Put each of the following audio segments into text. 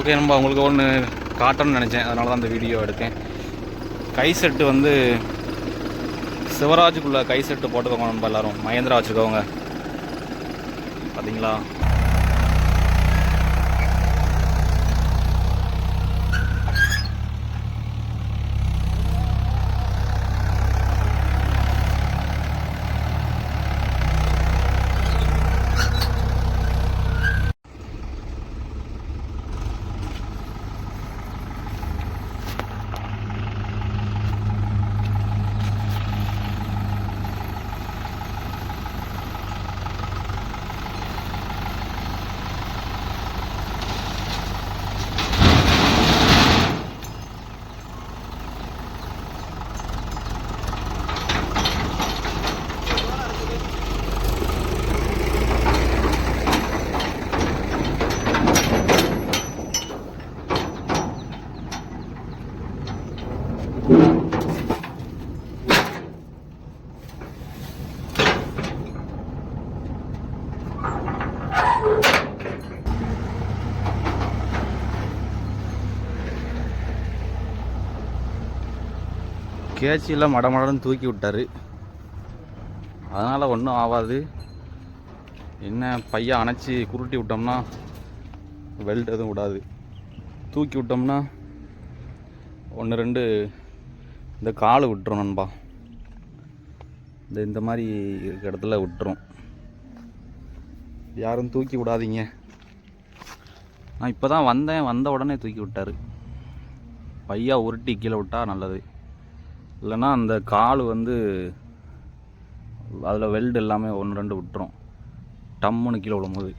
Okay நம்ம உங்களுக்கு ஒன்று காட்டணும்னு நினச்சேன். அதனால தான் அந்த வீடியோ எடுத்தேன். கை செட்டு வந்து சிவராஜுக்குள்ள கை செட்டு போட்டுக்கோங்க நம்ம எல்லாரும். மகேந்திரா வச்சுக்கோங்க பார்த்தீங்களா கேச்சியில் மடமடன்னு தூக்கி விட்டாரு. அதனால் ஒன்றும் ஆகாது என்ன பையன் அணைச்சி குருட்டி விட்டோம்னா வெல்ட் எதுவும் விடாது. தூக்கி விட்டோம்னா ஒன்று ரெண்டு இந்த கால் விட்டுரும் நண்பா. இந்த இந்த மாதிரி இருக்க இடத்துல விட்டுரும். யாரும் தூக்கி விடாதீங்க. நான் இப்போ தான் வந்தேன். வந்த உடனே தூக்கி விட்டார். பையா உருட்டி கீழே விட்டா நல்லது. இல்லைன்னா அந்த கால் வந்து அதில் வெல்டு எல்லாமே ஒன்று ரெண்டு விட்டுரும். டம்முன்னு கீழே விழும்போது.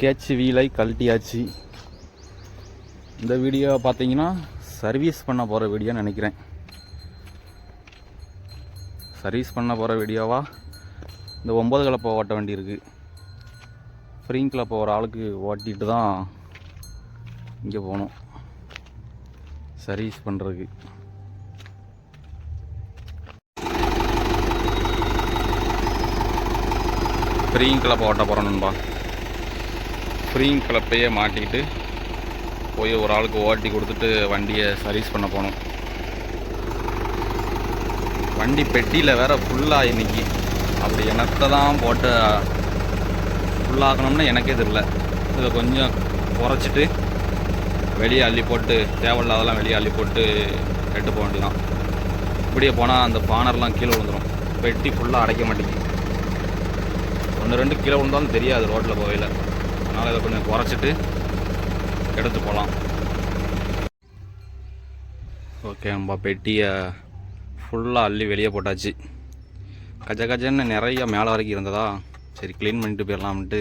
கேட்ச் வீலை கழட்டியாச்சு. இந்த வீடியோ பார்த்தீங்கன்னா சர்வீஸ் பண்ண போகிற வீடியோன்னு நினைக்கிறேன். சர்வீஸ் பண்ண போகிற வீடியோவா இந்த ஒம்பது கலப்பை ஓட்ட வேண்டியிருக்கு. ஃப்ரீங் கிளப்பை ஒரு ஆளுக்கு ஓட்டிட்டு தான் இங்கே போகணும். சர்வீஸ் பண்ணுறதுக்கு ஃப்ரீங் கிளப்பை ஓட்ட போகிறோம் நண்பா. ஃப்ரீங் கிளப்பையே மாட்டிக்கிட்டு போய் ஒரு ஆளுக்கு ஓட்டி கொடுத்துட்டு வண்டியை சர்வீஸ் பண்ண போகணும் வண்டி பெட்டியில் வேற ஃபுல்லாக இன்னைக்கு அப்படி எனத்தை தான் போட்டு ஃபுல்லாகணும்னு எனக்கே தெரில இதை கொஞ்சம் குறைச்சிட்டு வெளியே அள்ளி போட்டு தேவையில்லாதெல்லாம் வெளியே அள்ளி போட்டு கெட்டு போக வேண்டியதான் இப்படியே போனால் அந்த பானர்லாம் கீழே விழுந்துடும் பெட்டி ஃபுல்லாக அடைக்க மாட்டேங்குது. ஒன்று ரெண்டு கீழே விழுந்தாலும் தெரியாது ரோட்டில் போகையில். அதனால் இதை கொஞ்சம் குறைச்சிட்டு எடுத்து போகலாம் ஓகே நம்ம பெட்டியை ஃபுல்லாக அள்ளி வெளியே போட்டாச்சு. கஜ கஜன்னு நிறைய மேலே வரைக்கும் இருந்ததா? சரி க்ளீன் பண்ணிட்டு போயிடலாம்ன்ட்டு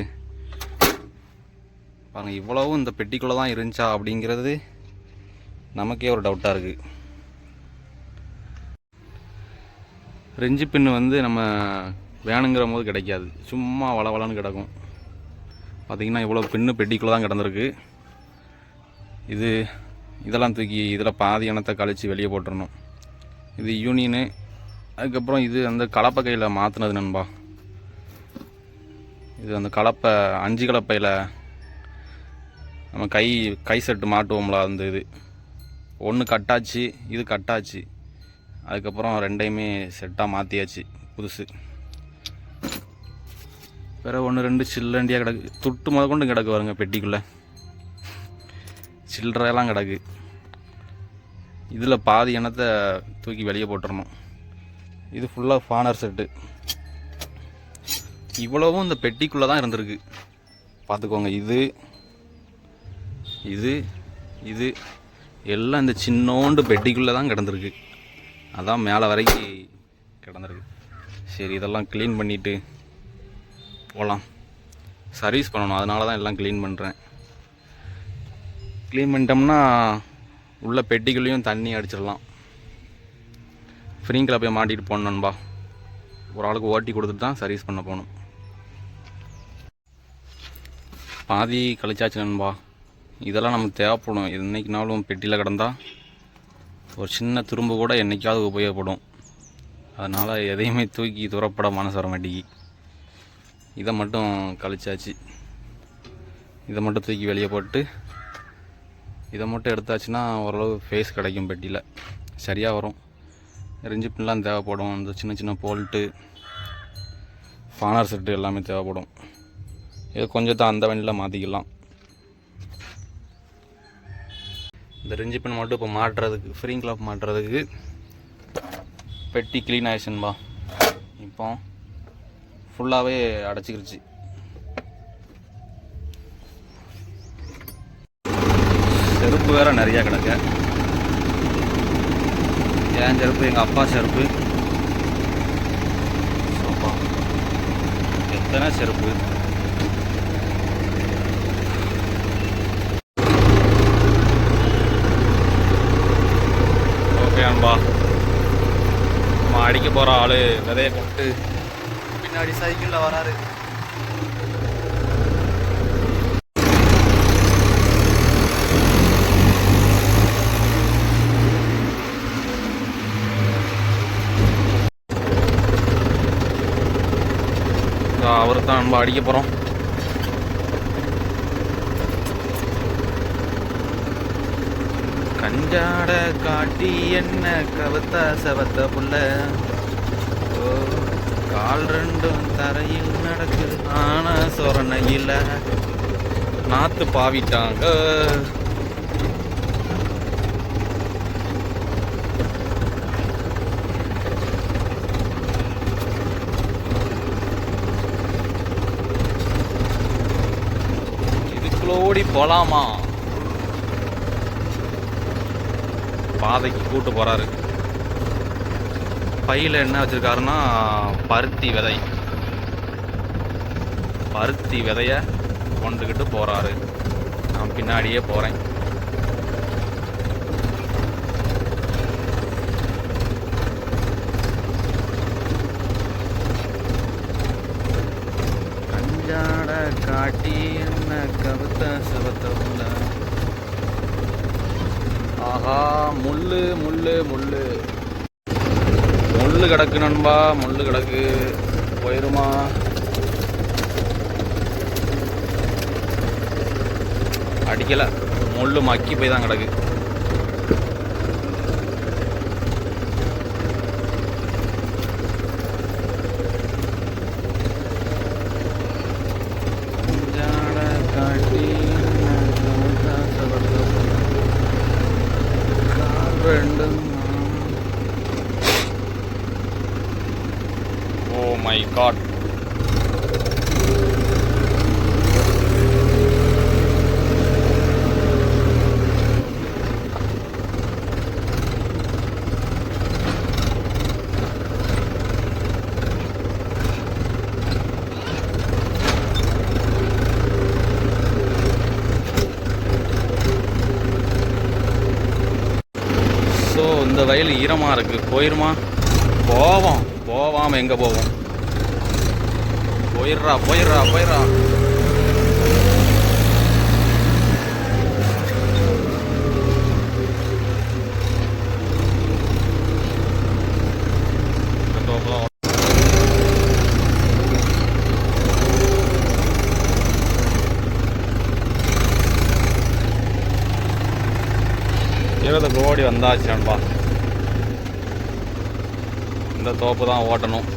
பாருங்க இவ்வளவும் இந்த பெட்டிக்குள்ளே தான் இருந்துச்சா அப்படிங்கிறது நமக்கே ஒரு டவுட்டாக இருக்குது ரெஞ்சு பின்னு வந்து நம்ம வேணுங்கிற போது கிடைக்காது. சும்மா வளவளன்னு கிடக்கும். பார்த்திங்கன்னா இவ்வளோ பின்னு பெட்டிக்குள்ளே தான் கிடந்திருக்கு. இது இதெல்லாம் தூக்கி இதில் பாதி இனத்தை கழித்து வெளியே போட்டுறணும். இது யூனியனு அதுக்கப்புறம் இது அந்த கலப்பை கையில் மாற்றினது நண்பா. இது அந்த கலப்பை அஞ்சு கலப்பையில் நம்ம கை கை செட்டு மாட்டுவோம்ல அந்த இது. ஒன்று கட்டாச்சு இது கட்டாச்சு. அதுக்கப்புறம் ரெண்டையுமே செட்டாக மாற்றியாச்சு புதுசு. வேறு ஒன்று ரெண்டு சில்லண்டியாக கிடக்கு. துட்டு முத கொண்டு கிடக்கு வருங்க பெட்டிக்குள்ளே. சில்லறையெல்லாம் கிடக்கு. இதில் பாதி இனத்தை தூக்கி வெளியே போட்டுடணும் இது ஃபுல்லாக ஃபானர் செட்டு இவ்வளவும் இந்த பெட்டிக்குள்ளே தான் இருந்திருக்கு. பார்த்துக்கோங்க இது இது இது எல்லாம் இந்த சின்னோண்டு பெட்டிக்குள்ளே தான் கிடந்திருக்கு. அதான் மேலே வரைக்கும் கிடந்திருக்கு. சரி இதெல்லாம் க்ளீன் பண்ணிவிட்டு போகலாம் சர்வீஸ் பண்ணணும். அதனால தான் எல்லாம் க்ளீன் பண்ணுறேன் க்ளீன் பண்ணிட்டோம்னா உள்ள பெட்டிக்குள்ளேயும் தண்ணி அடிச்சிடலாம். ஃப்ரீங்கில் போய் மாட்டிட்டு போகணும் ஒரு ஆளுக்கு ஓட்டி கொடுத்துட்டு தான் சர்வீஸ் பண்ண போகணும். பாதி கழிச்சாச்சு நண்பா. இதெல்லாம் நமக்கு தேவைப்படும். என்றைக்குனாலும் பெட்டியில் கிடந்தால் ஒரு சின்ன துரும்பு கூட என்றைக்காவது உபயோகப்படும். அதனால் எதையுமே தூக்கி துறப்பட மனசு வர மாட்டேங்கி. இதை மட்டும் கழிச்சாச்சு. இதை மட்டும் தூக்கி வெளியே போட்டு இதை மட்டும் எடுத்தாச்சுன்னா ஓரளவு ஃபேஸ் கிடைக்கும் பெட்டியில். சரியாக வரும். ரெஞ்சு பின்லாம் தேவைப்படும். இந்த சின்ன சின்ன போல்ட்டு ஃபானர் செட்டு எல்லாமே தேவைப்படும். இது கொஞ்சத்தை அந்த வண்டியில் மாற்றிக்கலாம் இந்த ரிஞ்சு பின் மட்டும் இப்போ மாட்டுறதுக்கு ஃப்ரீங் கிளாப் மாட்டுறதுக்கு பெட்டி க்ளீன் ஆயிடுச்சுன்பா இப்போ ஃபுல்லாகவே அடைச்சிக்கிருச்சு. செருப்பு வேற நிறையா கிடக்கு. என் செருப்பு? எங்கள் அப்பா செருப்பு. எத்தனை செருப்பு ஓகே அன்பா நம்ம அடிக்க போகிற ஆள் விதைய கொண்டு பின்னாடி சைக்கிளில் வராரு. அவரை தான் நம்ம அடிக்க போகிறோம் கஞ்சாட காட்டி என்ன கவத்தா சவத்த புள்ள? ஓ, கால் ரெண்டும் தரையில் நடக்குது ஆனா சொரணையில் நாத்து பாவிட்டாங்க. இதுக்குள்ள ஓடி போலாமா? பாதைக்கு கூட்டு போகிறாரு பையில் என்ன வச்சுருக்காருன்னா பருத்தி விதை. பருத்தி விதையை கொண்டுக்கிட்டு போகிறாரு நான் பின்னாடியே போகிறேன் கஞ்சாட காட்டி என்ன கவுத்த செவத்த உள்ள ஆஹா முள்ளு முள்ளு முள்ளு முள்ளு கிடக்கு நண்பா முள்ளு கிடக்கு. போயிருமா? அடிக்கல. முள்ளு மக்கி போய் தான் கிடக்கு ஜாட காட்டி என்ன கவுத்த செவத்த கால் ரெண்டும் ஓ மை காட் ஸோ இந்த வயல் ஈரமாக இருக்கு. போயிருமா? போவோம். போவாம எங்கே போவோம்? போயிடுறா போயிடுறா போயிடுறா. இருபது கோடி வந்தாச்சு நண்பா. இந்த தோப்பு தான் ஓட்டணும்.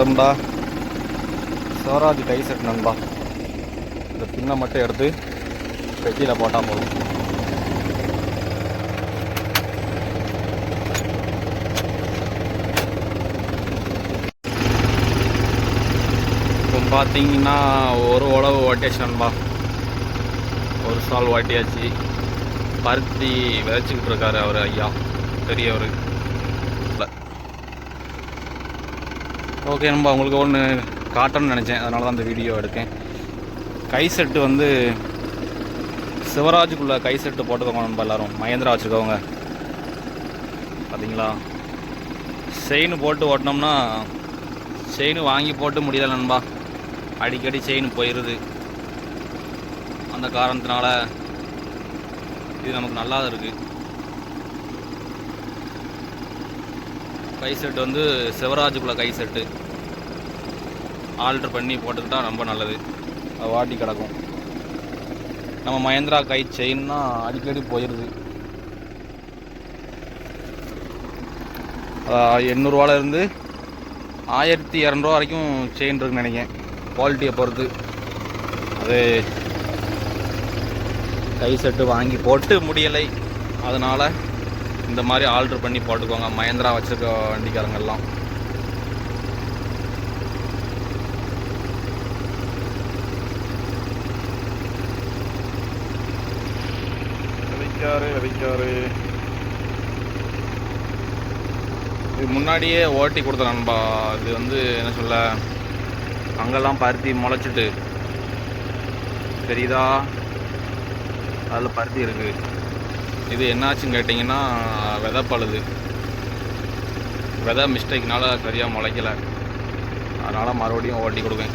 வந்தோம்டா. சோராஜி டை செட் நண்பா. இந்த பின்னை மட்டும் எடுத்து பெட்டியில் போட்டால் போதும். இப்போ பார்த்தீங்கன்னா ஒரு உழவு ஓட்டியாச்சு நண்பா. ஒரு சால் ஓட்டியாச்சு. பருத்தி விதைச்சிக்கிட்டு இருக்காரு அவர் ஐயா பெரியவர். ஓகே நம்ம உங்களுக்கு ஒன்று காட்டணும்னு நினச்சேன். அதனால தான் அந்த வீடியோ எடுக்கேன் கை செட்டு வந்து சிவராஜுக்குள்ள கை செட்டு போட்டுக்கோங்க நம்ம எல்லாரும். மகேந்திரா வச்சுக்கோங்க பார்த்தீங்களா செயின் போட்டு ஓட்டினோம்னா செயின் வாங்கி போட்டு முடியல நண்பா. அடிக்கடி செயின் போயிடுது அந்த காரணத்தினால இது நமக்கு நல்லா இருக்குது கை செட்டு வந்து சிவராஜுக்குள்ள கை செட்டு ஆல்ட்ரு பண்ணி போட்டுக்கிட்டா ரொம்ப நல்லது. அது வாட்டி கிடக்கும். நம்ம மஹேந்திரா கை செயின்னா அடிக்கடி போயிடுது எண்ணூறுவாலேருந்து ஆயிரத்தி இரநூறுவா வரைக்கும் செயின் இருக்குன்னு நினைக்கிறேன். குவாலிட்டியை பொறுத்து. அது கை செட்டு வாங்கி போட்டு முடியலை. அதனால் இந்த மாதிரி ஆல்ட்ரு பண்ணி போட்டுக்கோங்க. மகேந்திரா வச்சுருக்க வண்டிக்காரங்கெல்லாம். விதைக்காரு விதைக்காரு இது முன்னாடியே ஓட்டி கொடுத்த நண்பா. இது வந்து என்ன சொல்ல அங்கெல்லாம் பருத்தி முளைச்சிட்டு. தெரியுதா? அதில் பருத்தி இருக்குது இது என்னாச்சுன்னு கேட்டிங்கன்னா விதை பழுது. விதை மிஸ்டேக்னால சரியாக முளைக்கலை. அதனால் மறுபடியும் ஓட்டி கொடுப்பேன்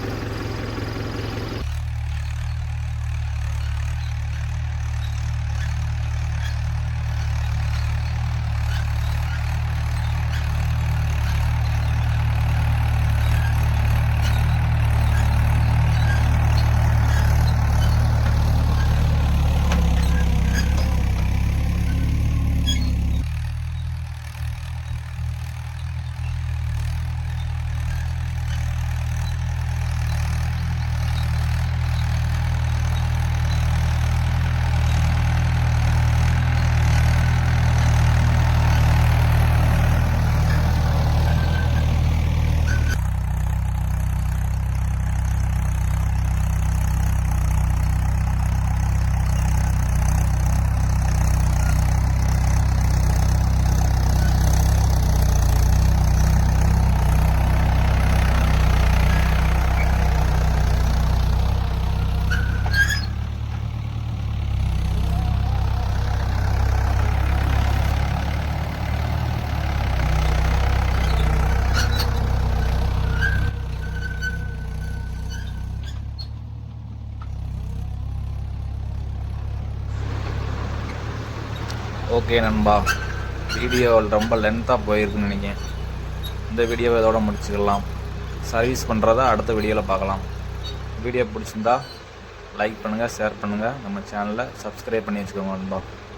ஓகே நண்பா. வீடியோ ரொம்ப லென்த்தாக போயிருக்குன்னு நினைக்கிறேன். இந்த வீடியோவை இதோட முடிச்சுக்கலாம். சர்வீஸ் பண்ணுறத அடுத்த வீடியோவில் பார்க்கலாம். வீடியோ பிடிச்சிருந்தா லைக் பண்ணுங்கள் ஷேர் பண்ணுங்கள் நம்ம சேனலை சப்ஸ்கிரைப் பண்ணி வச்சுக்கோங்க நண்பா.